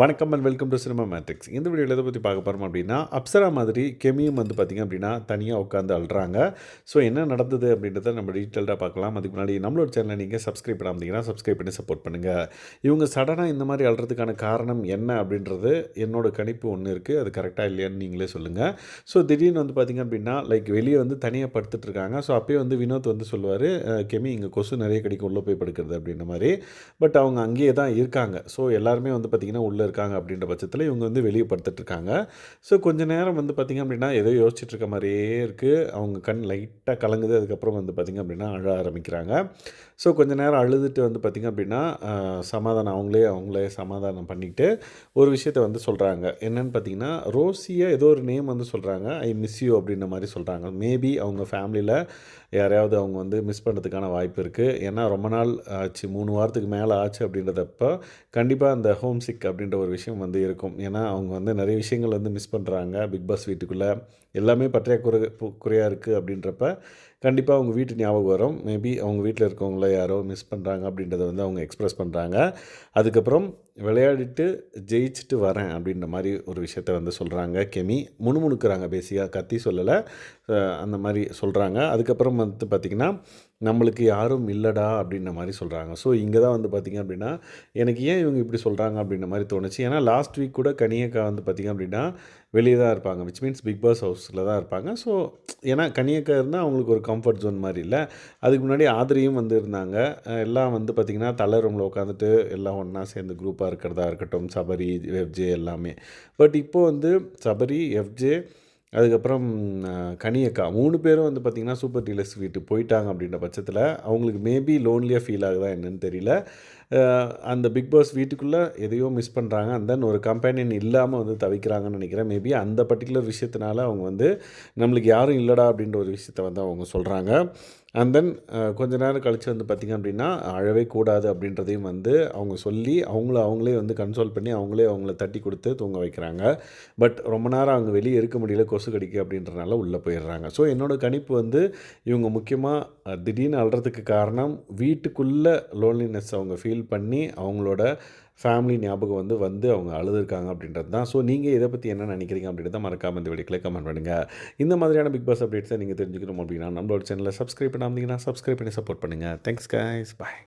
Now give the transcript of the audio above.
வணக்கம் and welcome to cinema matrix இந்த வீடியோவில் எதை பற்றி பார்க்க போகிறோம் அப்படின்னா அப்சரா மாதிரி கெமியும் வந்து பார்த்திங்க அப்படின்னா தனியாக உட்காந்து அழுறாங்க. ஸோ என்ன நடந்தது அப்படின்றத நம்ம டீட்டெயில்டாக பார்க்கலாம். அதுக்கு முன்னாடி நம்மளோட சேனலை நீங்கள் சப்ஸ்கிரைப் பண்ணாமதிங்கன்னா சப்ஸ்கிரைப் பண்ணி சப்போர்ட் பண்ணுங்கள் இவங்க சடனாக இந்த மாதிரி அழுறதுக்கான காரணம் என்ன அப்படின்றது என்னோட கணிப்பு ஒன்று இருக்குது அது கரெக்டாக இல்லையான்னு நீங்களே சொல்லுங்கள் ஸோ திடீர்னு வந்து பார்த்திங்க அப்படின்னா லைக் வெளியே வந்து தனியாக படுத்துட்டு இருக்காங்க. ஸோ அப்பயே வந்து வினோத் வந்து சொல்லுவார் கெமி இங்கே கொசு நிறைய கிடைக்கும் உள்ளே போய் படுக்கிறது அப்படின்ற மாதிரி. பட் அவங்க அங்கேயே தான் இருக்காங்க. ஸோ எல்லாருமே வந்து பார்த்திங்கன்னா உள்ளே இருக்காங்க அப்படின்ற பட்சத்தில் இவங்க வந்து வெளியே படுத்துட்ருக்காங்க. ஸோ கொஞ்ச நேரம் வந்து பார்த்திங்க அப்படின்னா ஏதோ யோசிச்சுட்டு இருக்க மாதிரியே இருக்குது அவங்க கண் லைட்டாக கலங்குது. அதுக்கப்புறம் வந்து பார்த்திங்க அப்படின்னா அழ ஆரம்பிக்கிறாங்க. ஸோ கொஞ்ச நேரம் அழுதுட்டு வந்து பார்த்திங்க அப்படின்னா சமாதானம் அவங்களே அவங்களே சமாதானம் பண்ணிக்கிட்டு ஒரு விஷயத்த வந்து சொல்கிறாங்க என்னென்னு பார்த்தீங்கன்னா ரோசியை ஏதோ ஒரு நேம் வந்து சொல்கிறாங்க ஐ மிஸ் யூ அப்படின்ற மாதிரி சொல்கிறாங்க மேபி அவங்க ஃபேமிலியில் யாரையாவது அவங்க வந்து மிஸ் பண்ணுறதுக்கான வாய்ப்பு இருக்குது ஏன்னா ரொம்ப நாள் ஆச்சு. மூணு வாரத்துக்கு மேலே ஆச்சு அப்படின்றதப்போ கண்டிப்பாக அந்த ஹோம் சிக் அப்படின்ற ஒரு விஷயம் வந்து இருக்கும். ஏன்னா அவங்க வந்து நிறைய விஷயங்கள் வந்து மிஸ் பண்ணுறாங்க பிக் பாஸ் வீட்டுக்குள்ளே. எல்லாமே பற்றாக்குறை குறை குறையாக இருக்குது அப்படின்றப்ப கண்டிப்பாக அவங்க வீட்டு ஞாபகம் வரும். மேபி அவங்க வீட்டில் இருக்கவங்கள யாரோ மிஸ் பண்ணுறாங்க அப்படின்றத வந்து அவங்க எக்ஸ்ப்ரெஸ் பண்ணுறாங்க அதுக்கப்புறம் விளையாடிட்டு ஜெயிச்சுட்டு வரேன் அப்படின்ற மாதிரி ஒரு விஷயத்த வந்து சொல்கிறாங்க கெமி முணுமுணுக்கிறாங்க பேசிக்காக கத்தி சொல்லலை. அந்த மாதிரி சொல்கிறாங்க அதுக்கப்புறம் வந்து பார்த்திங்கன்னா நம்மளுக்கு யாரும் இல்லைடா அப்படின்ற மாதிரி சொல்கிறாங்க ஸோ இங்கே தான் வந்து பார்த்திங்க அப்படின்னா எனக்கு ஏன் இவங்க இப்படி சொல்கிறாங்க அப்படின்ற மாதிரி தோணுச்சு. ஏன்னா லாஸ்ட் வீக் கூட கனியக்கா வந்து பார்த்திங்க அப்படின்னா வெளியே தான் இருப்பாங்க. விச் மீன்ஸ் பிக் பாஸ் ஹவுஸில் தான் இருப்பாங்க. ஸோ ஏன்னா கனியக்கா இருந்தால் அவங்களுக்கு ஒரு கம்ஃபர்ட் ஜோன் மாதிரி இல்லை. அதுக்கு முன்னாடி ஆதிரியும் வந்து இருந்தாங்க எல்லாம் வந்து பார்த்திங்கன்னா தலை ரூமில் உட்காந்துட்டு எல்லாம் ஒன்றா சேர்ந்து குரூப்பாக இருக்கிறதா இருக்கட்டும் சபரி எஃப்ஜே எல்லாமே. பட் இப்போ வந்து சபரி எஃப்ஜே அதுக்கப்புறம் கனியக்கா மூணு பேரும் வந்து பார்த்திங்கன்னா சூப்பர் டீலர்ஸ் வீட்டுக்கு போயிட்டாங்க அப்படின்ற பட்சத்தில் அவங்களுக்கு மேபி லோன்லியாக ஃபீல் ஆகுதா என்னன்னு தெரியல. அந்த பிக் பாஸ் வீட்டுக்குள்ளே எதையோ மிஸ் பண்ணுறாங்க அந்த தென் ஒரு கம்பெனியன் இல்லாமல் வந்து தவிக்கிறாங்கன்னு நினைக்கிறேன். மேபி அந்த பர்டிகுலர் விஷயத்தினால அவங்க வந்து நம்மளுக்கு யாரும் இல்லைடா அப்படின்ற ஒரு விஷயத்த வந்து அவங்க சொல்கிறாங்க அண்ட் தென் கொஞ்ச நேரம் கழித்து வந்து பார்த்திங்க அப்படின்னா அழவே கூடாது அப்படின்றதையும் வந்து அவங்க சொல்லி அவங்கள அவங்களே வந்து கன்சோல் பண்ணி அவங்களே அவங்கள தட்டி கொடுத்து தூங்க வைக்கிறாங்க. பட் ரொம்ப நேரம் அவங்க வெளியே இருக்க முடியல கொசு கடிக்கு அப்படின்றனால உள்ளே போயிடுறாங்க. ஸோ என்னோட கணிப்பு வந்து இவங்க முக்கியமாக திடீர்னு அழுறதுக்கு காரணம் வீட்டுக்குள்ளே லோன்லினஸ் அவங்க ஃபீல் பண்ணி அவங்களோட ஃபேமிலி ஞாபகம் வந்து வந்து அவங்க அழுதுருக்காங்க அப்படின்றது தான். ஸோ நீங்கள் இதை பற்றி என்ன நினைக்கிறீங்க அப்படின்றத மறக்காம இந்த வீடியோக்கில் கமெண்ட் பண்ணுங்கள் இந்த மாதிரியான பிக் பாஸ் அப்டேட்ஸை நீங்கள் தெரிஞ்சுக்கணும் அப்படின்னா நம்மளோட சேனலை சப்ஸ்கிரைப் பண்ணாமீங்கன்னா சப்ஸ்கிரைப் பண்ணி சப்போர்ட் பண்ணுங்கள் தேங்க்ஸ் கைஸ் பாய்